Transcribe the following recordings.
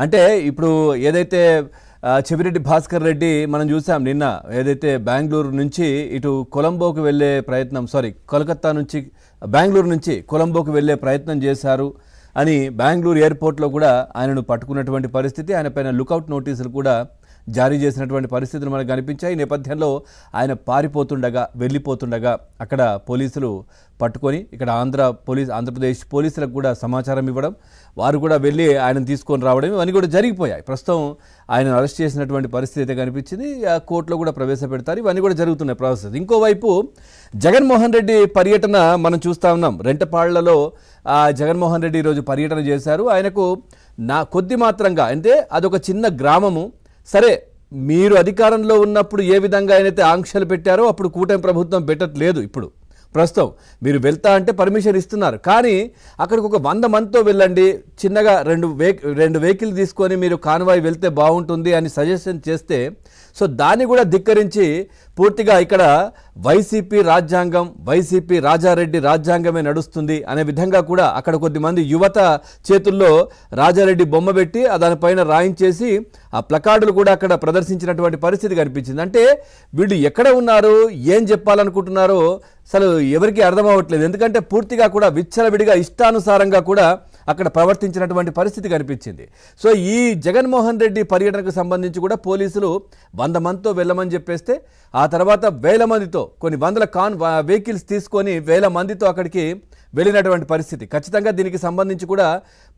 అంటే ఇప్పుడు ఏదైతే చెవిరెడ్డి భాస్కర్ రెడ్డి మనం చూసాం నిన్న ఏదైతే బెంగళూరు నుంచి ఇటు కొలంబోకు వెళ్ళే ప్రయత్నం సారీ కోలకత్తా నుంచి బెంగళూరు నుంచి కొలంబోకు వెళ్ళే ప్రయత్నం చేశారు అని బెంగళూరు ఎయిర్పోర్ట్లో కూడా ఆయనను పట్టుకున్నటువంటి పరిస్థితి ఆయన పైన లుకౌట్ నోటీసులు కూడా జారీ చేసినటువంటి పరిస్థితులు మనకు కనిపించాయి. ఈ నేపథ్యంలో ఆయన పారిపోతుండగా వెళ్ళిపోతుండగా అక్కడ పోలీసులు పట్టుకొని ఇక్కడ ఆంధ్ర పోలీస్ ఆంధ్రప్రదేశ్ పోలీసులకు కూడా సమాచారం ఇవ్వడం వారు కూడా వెళ్ళి ఆయనను తీసుకొని రావడం ఇవన్నీ కూడా జరిగిపోయాయి. ప్రస్తుతం ఆయన అరెస్ట్ చేసినటువంటి పరిస్థితి అయితే కనిపించింది. ఆ కోర్టులో కూడా ప్రవేశపెడతారు. ఇవన్నీ కూడా జరుగుతున్నాయి ప్రాసెస్. ఇంకోవైపు జగన్మోహన్ రెడ్డి పర్యటన మనం చూస్తా ఉన్నాం. రెంటపాళ్ళలో ఆ జగన్మోహన్ రెడ్డి ఈరోజు పర్యటన చేశారు. ఆయనకు నా కొద్ది మాత్రంగా అంటే అదొక చిన్న గ్రామము. సరే మీరు అధికారంలో ఉన్నప్పుడు ఏ విధంగా అయినైతే ఆంక్షలు పెట్టారో అప్పుడు కూటమి ప్రభుత్వం పెట్టట్లేదు ఇప్పుడు. ప్రస్తుతం మీరు వెళ్తా అంటే పర్మిషన్ ఇస్తున్నారు. కానీ అక్కడికి ఒక వంద మందితో వెళ్ళండి చిన్నగా రెండు వే రెండు వెహికల్ తీసుకొని మీరు కాన్వాయ్ వెళ్తే బాగుంటుంది అని సజెషన్ చేస్తే సో దాన్ని కూడా ధిక్కరించి పూర్తిగా ఇక్కడ వైసీపీ రాజ్యాంగం వైసీపీ రాజారెడ్డి రాజ్యాంగమే నడుస్తుంది అనే విధంగా కూడా అక్కడ కొద్దిమంది యువత చేతుల్లో రాజారెడ్డి బొమ్మ పెట్టి దానిపైన రాయించేసి ఆ ప్లకార్డులు కూడా అక్కడ ప్రదర్శించినటువంటి పరిస్థితి కనిపించింది. అంటే వీళ్ళు ఎక్కడ ఉన్నారు ఏం చెప్పాలనుకుంటున్నారో అసలు ఎవరికి అర్థం అవ్వట్లేదు. ఎందుకంటే పూర్తిగా కూడా విచ్చలవిడిగా ఇష్టానుసారంగా కూడా అక్కడ ప్రవర్తించినటువంటి పరిస్థితి కనిపించింది. సో ఈ జగన్మోహన్ రెడ్డి పర్యటనకు సంబంధించి కూడా పోలీసులు వంద మందితో వెళ్ళమని చెప్పేస్తే ఆ తర్వాత వేల మందితో కొన్ని వందల కాన్ వెహికల్స్ తీసుకొని వేల మందితో అక్కడికి వెళ్ళినటువంటి పరిస్థితి. ఖచ్చితంగా దీనికి సంబంధించి కూడా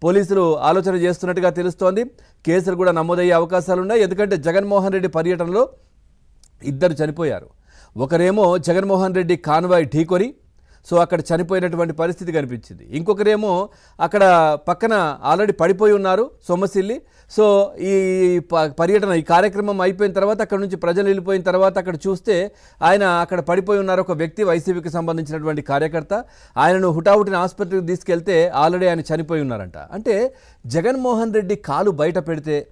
పోలీసులు ఆలోచన చేస్తున్నట్టుగా తెలుస్తోంది. కేసులు కూడా నమోదయ్యే అవకాశాలు ఉన్నాయి. ఎందుకంటే జగన్మోహన్ రెడ్డి పర్యటనలో ఇద్దరు చనిపోయారు. ఒకరేమో జగన్మోహన్ రెడ్డి కాన్వాయ్ ఢీకొని సో అక్కడ చనిపోయినటువంటి పరిస్థితి కనిపించింది. ఇంకొకరేమో అక్కడ పక్కన ఆల్రెడీ పడిపోయి ఉన్నారు సొమ్మసిల్లి. సో ఈ ప- పర్యటన ఈ కార్యక్రమం అయిపోయిన తర్వాత అక్కడ నుంచి ప్రజలు వెళ్ళిపోయిన తర్వాత అక్కడ చూస్తే ఆయన అక్కడ పడిపోయి ఉన్నారు ఒక వ్యక్తి వైసీపీకి సంబంధించినటువంటి కార్యకర్త. ఆయనను హుటాహుటిన ఆసుపత్రికి తీసుకెళ్తే ఆల్రెడీ ఆయన చనిపోయి ఉన్నారంట. అంటే జగన్మోహన్ రెడ్డి కాలు బయట పెడితే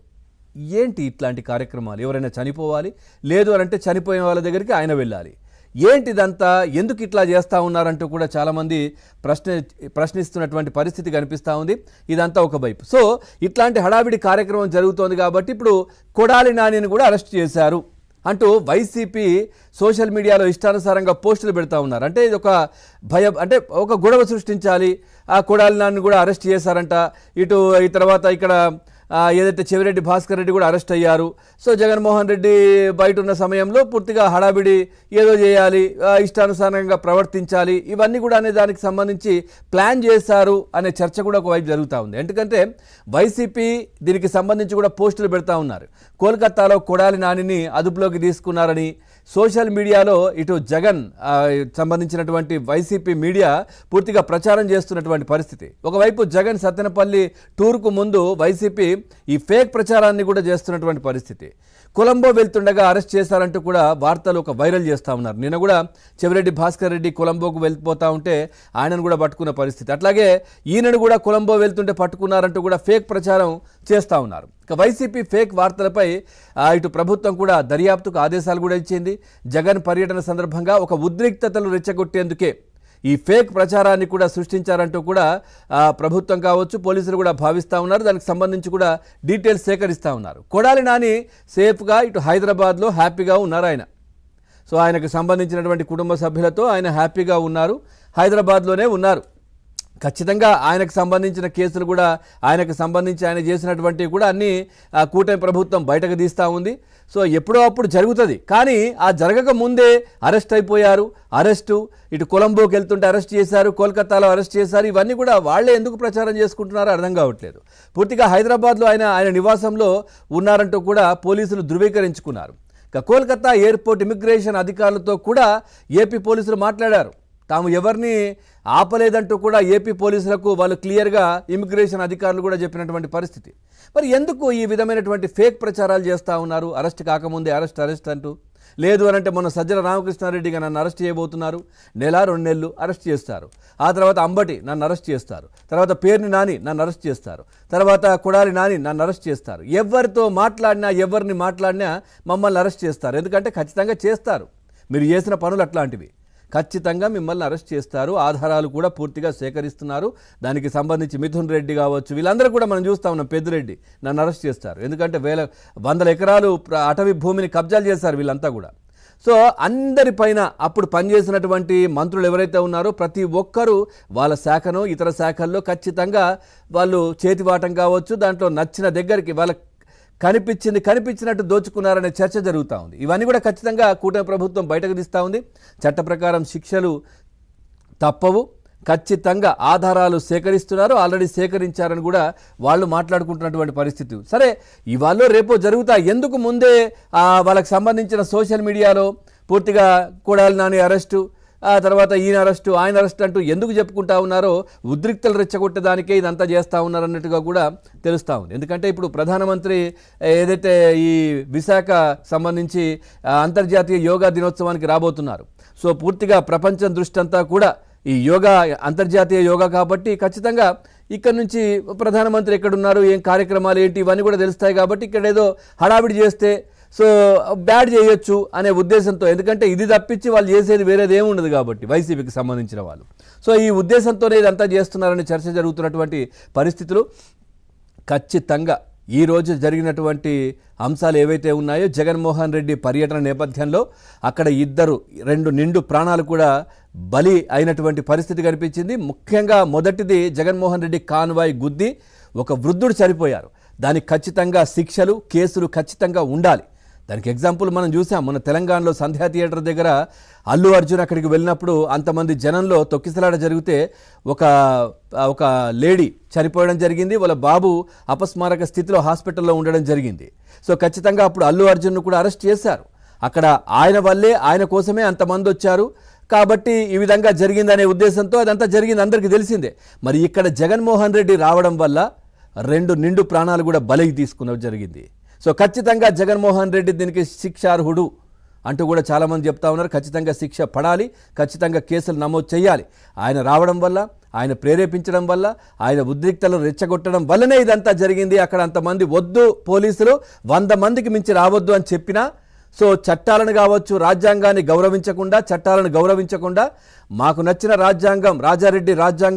ఏంటి ఇట్లాంటి కార్యక్రమాలు? ఎవరైనా చనిపోవాలి? లేదు అని అంటే చనిపోయిన వాళ్ళ దగ్గరికి ఆయన వెళ్ళాలి. ఏంటిదంతా? ఎందుకు ఇట్లా చేస్తూ ఉన్నారంటూ కూడా చాలామంది ప్రశ్న ప్రశ్నిస్తున్నటువంటి పరిస్థితి కనిపిస్తూ ఉంది. ఇదంతా ఒక వైపు. సో ఇట్లాంటి హడావిడి కార్యక్రమం జరుగుతోంది కాబట్టి ఇప్పుడు కొడాలి నానిని కూడా అరెస్ట్ చేశారు అంటూ వైసీపీ సోషల్ మీడియాలో ఇష్టానుసారంగా పోస్టులు పెడతా ఉన్నారు. అంటే ఇది ఒక భయం అంటే ఒక గొడవ సృష్టించాలి. ఆ కొడాలి నాన్ని కూడా అరెస్ట్ చేశారంట. ఇటు ఈ తర్వాత ఇక్కడ ఏదైతే చెవిరెడ్డి భాస్కర్ రెడ్డి కూడా అరెస్ట్ అయ్యారు. సో జగన్మోహన్ రెడ్డి బయట ఉన్న సమయంలో పూర్తిగా హడాబిడి ఏదో చేయాలి ఇష్టానుసారంగా ప్రవర్తించాలి ఇవన్నీ కూడా అనే దానికి సంబంధించి ప్లాన్ చేశారు అనే చర్చ కూడా ఒకవైపు జరుగుతూ ఉంది. ఎందుకంటే వైసీపీ దీనికి సంబంధించి కూడా పోస్టులు పెడతా ఉన్నారు. కోల్కతాలో కొడాలి నానిని అదుపులోకి తీసుకున్నారని సోషల్ మీడియాలో ఇటు జగన్ సంబంధించినటువంటి వైసీపీ మీడియా పూర్తిగా ప్రచారం చేస్తున్నటువంటి పరిస్థితి. ఒకవైపు జగన్ సత్తెనపల్లి టూర్కు ముందు వైసీపీ ఈ ఫేక్ ప్రచారాన్ని కూడా చేస్తున్నటువంటి పరిస్థితి. కొలంబో వెళ్తుండగా అరెస్ట్ చేశారంటూ కూడా వార్తలు ఒక వైరల్ చేస్తూ ఉన్నారు. నిన్న కూడా చెవిరెడ్డి భాస్కర్ రెడ్డి కొలంబోకు వెళ్ళిపోతూ ఉంటే ఆయనను కూడా పట్టుకున్న పరిస్థితి. అట్లాగే ఈయనను కూడా కొలంబో వెళ్తుంటే పట్టుకున్నారంటూ కూడా ఫేక్ ప్రచారం చేస్తూ ఉన్నారు. ఇక వైసీపీ ఫేక్ వార్తలపై ఇటు ప్రభుత్వం కూడా దర్యాప్తుకు ఆదేశాలు కూడా ఇచ్చింది. జగన్ పర్యటన సందర్భంగా ఒక ఉద్రిక్తతలు రెచ్చగొట్టేందుకే ఈ ఫేక్ ప్రచారాన్ని కూడా సృష్టించారంటూ కూడా ప్రభుత్వం కావచ్చు పోలీసులు కూడా భావిస్తూ ఉన్నారు. దానికి సంబంధించి కూడా డీటెయిల్స్ సేకరిస్తూ ఉన్నారు. కొడాలి నాని సేఫ్గా ఇటు హైదరాబాద్లో హ్యాపీగా ఉన్నారు ఆయన. సో ఆయనకు సంబంధించినటువంటి కుటుంబ సభ్యులతో ఆయన హ్యాపీగా ఉన్నారు. హైదరాబాద్లోనే ఉన్నారు. ఖచ్చితంగా ఆయనకు సంబంధించిన కేసులు కూడా ఆయనకు సంబంధించి ఆయన చేసినటువంటివి కూడా అన్నీ ఆ, కూటమి ప్రభుత్వం బయటకు తీస్తూ ఉంది. సో ఎప్పుడో అప్పుడు జరుగుతుంది. కానీ ఆ జరగక ముందే అరెస్ట్ అయిపోయారు. అరెస్టు ఇటు కొలంబోకి వెళ్తుంటే అరెస్ట్ చేశారు కోల్కతాలో అరెస్ట్ చేశారు. ఇవన్నీ కూడా వాళ్ళే ఎందుకు ప్రచారం చేసుకుంటున్నారో అర్థం కావట్లేదు. పూర్తిగా హైదరాబాద్లో ఆయన ఆయన నివాసంలో ఉన్నారంటూ కూడా పోలీసులు ధృవీకరించుకున్నారు. ఇక కోల్కతా ఎయిర్పోర్ట్ ఇమిగ్రేషన్ అధికారులతో కూడా ఏపీ పోలీసులు మాట్లాడారు. తాము ఎవరిని ఆపలేదంటూ కూడా ఏపీ పోలీసులకు వాళ్ళు క్లియర్గా ఇమిగ్రేషన్ అధికారులు కూడా చెప్పినటువంటి పరిస్థితి. మరి ఎందుకు ఈ విధమైనటువంటి ఫేక్ ప్రచారాలు చేస్తూ ఉన్నారు? అరెస్ట్ కాకముందే అరెస్ట్ అరెస్ట్ అంటూ? లేదు అని అంటే మొన్న సజ్జల రామకృష్ణారెడ్డిగా నన్ను అరెస్ట్ చేయబోతున్నారు. నెల రెండు నెలలు అరెస్ట్ చేస్తారు. ఆ తర్వాత అంబటి నన్ను అరెస్ట్ చేస్తారు. తర్వాత పేరుని నాని నన్ను అరెస్ట్ చేస్తారు. తర్వాత కుడాలి నాని నన్ను అరెస్ట్ చేస్తారు. ఎవరితో మాట్లాడినా ఎవరిని మాట్లాడినా మమ్మల్ని అరెస్ట్ చేస్తారు. ఎందుకంటే ఖచ్చితంగా చేస్తారు. మీరు చేసిన పనులు అట్లాంటివి. ఖచ్చితంగా మిమ్మల్ని అరెస్ట్ చేస్తారు. ఆధారాలు కూడా పూర్తిగా సేకరిస్తున్నారు. దానికి సంబంధించి మిథున్ రెడ్డి కావచ్చు వీళ్ళందరూ కూడా మనం చూస్తా ఉన్నాం పెద్దిరెడ్డి నన్ను అరెస్ట్ చేస్తారు. ఎందుకంటే వేల వందల ఎకరాలు అటవీ భూమిని కబ్జాలు చేస్తారు వీళ్ళంతా కూడా. సో అందరిపైన అప్పుడు పనిచేసినటువంటి మంత్రులు ఎవరైతే ఉన్నారో ప్రతి ఒక్కరూ వాళ్ళ శాఖను ఇతర శాఖల్లో ఖచ్చితంగా వాళ్ళు చేతివాటం కావచ్చు దాంట్లో నచ్చిన దగ్గరికి వాళ్ళ కనిపించింది కనిపించినట్టు దోచుకున్నారనే చర్చ జరుగుతూ ఉంది. ఇవన్నీ కూడా ఖచ్చితంగా కూటమి ప్రభుత్వం బయటకు తీస్తూ ఉంది. చట్ట ప్రకారం శిక్షలు తప్పవు. ఖచ్చితంగా ఆధారాలు సేకరిస్తున్నారు. ఆల్రెడీ సేకరించారని కూడా వాళ్ళు మాట్లాడుకుంటున్నటువంటి పరిస్థితి. సరే ఇవాళ రేపు జరుగుతా. ఎందుకు ముందే వాళ్ళకి సంబంధించిన సోషల్ మీడియాలో పూర్తిగా కొడాలి నాని అరెస్టు ఆ తర్వాత ఈయన అరెస్టు ఆయన అరెస్ట్ అంటూ ఎందుకు చెప్పుకుంటా ఉన్నారో ఉద్రిక్తలు రెచ్చగొట్టడానికే ఇదంతా చేస్తూ ఉన్నారన్నట్టుగా కూడా తెలుస్తూ ఉంది. ఎందుకంటే ఇప్పుడు ప్రధానమంత్రి ఏదైతే ఈ విశాఖ సంబంధించి అంతర్జాతీయ యోగా దినోత్సవానికి రాబోతున్నారు. సో పూర్తిగా ప్రపంచం దృష్టి అంతా కూడా ఈ యోగా అంతర్జాతీయ యోగా కాబట్టి ఖచ్చితంగా ఇక్కడ నుంచి ప్రధానమంత్రి ఎక్కడున్నారు ఏం కార్యక్రమాలు ఏంటి ఇవన్నీ కూడా తెలుస్తాయి కాబట్టి ఇక్కడ ఏదో హడావిడి చేస్తే సో బ్యాడ్ చేయొచ్చు అనే ఉద్దేశంతో ఎందుకంటే ఇది తప్పించి వాళ్ళు చేసేది వేరేది ఏముండదు ఉండదు కాబట్టి వైసీపీకి సంబంధించిన వాళ్ళు. సో ఈ ఉద్దేశంతోనే ఇదంతా చేస్తున్నారని చర్చ జరుగుతున్నటువంటి పరిస్థితులు. ఖచ్చితంగా ఈ రోజు జరిగినటువంటి అంశాలు ఏవైతే ఉన్నాయో జగన్మోహన్ రెడ్డి పర్యటన నేపథ్యంలో అక్కడ ఇద్దరు రెండు నిండు ప్రాణాలు కూడా బలి అయినటువంటి పరిస్థితి కనిపించింది. ముఖ్యంగా మొదటిది జగన్మోహన్ రెడ్డి కాన్వాయ్ గుద్ది ఒక వృద్ధుడు చనిపోయారు. దానికి ఖచ్చితంగా శిక్షలు కేసులు ఖచ్చితంగా ఉండాలి. దానికి ఎగ్జాంపుల్ మనం చూసాం. మన తెలంగాణలో సంధ్యా థియేటర్ దగ్గర అల్లు అర్జున్ అక్కడికి వెళ్ళినప్పుడు అంతమంది జనంలో తొక్కిసలాట జరిగితే ఒక ఒక లేడీ చనిపోవడం జరిగింది. వాళ్ళ బాబు అపస్మారక స్థితిలో హాస్పిటల్లో ఉండడం జరిగింది. సో ఖచ్చితంగా అప్పుడు అల్లు అర్జున్ను కూడా అరెస్ట్ చేశారు. అక్కడ ఆయన వల్లే ఆయన కోసమే అంతమంది వచ్చారు. కాబట్టి ఈ విధంగా జరిగిందనే ఉద్దేశంతో అదంతా జరిగింది. అందరికీ తెలిసిందే. మరి ఇక్కడ జగన్మోహన్ రెడ్డి రావడం వల్ల రెండు నిండు ప్రాణాలు కూడా బలికి తీసుకున్న జరిగింది. సో ఖచ్చితంగా జగన్మోహన్ రెడ్డి దీనికి శిక్షార్హుడు అంటూ కూడా చాలామంది చెప్తా ఉన్నారు. ఖచ్చితంగా శిక్ష పడాలి ఖచ్చితంగా కేసులు నమోదు చేయాలి. ఆయన రావడం వల్ల ఆయన ప్రేరేపించడం వల్ల ఆయన ఉద్రిక్తలు రెచ్చగొట్టడం వల్లనే ఇదంతా జరిగింది. అక్కడ అంతమంది వద్దు పోలీసులు వంద మందికి మించి రావద్దు అని చెప్పినా సో చట్టాలను కావచ్చు రాజ్యాంగాన్ని గౌరవించకుండా చట్టాలను గౌరవించకుండా మాకు నచ్చిన రాజ్యాంగం రాజారెడ్డి రాజ్యాంగం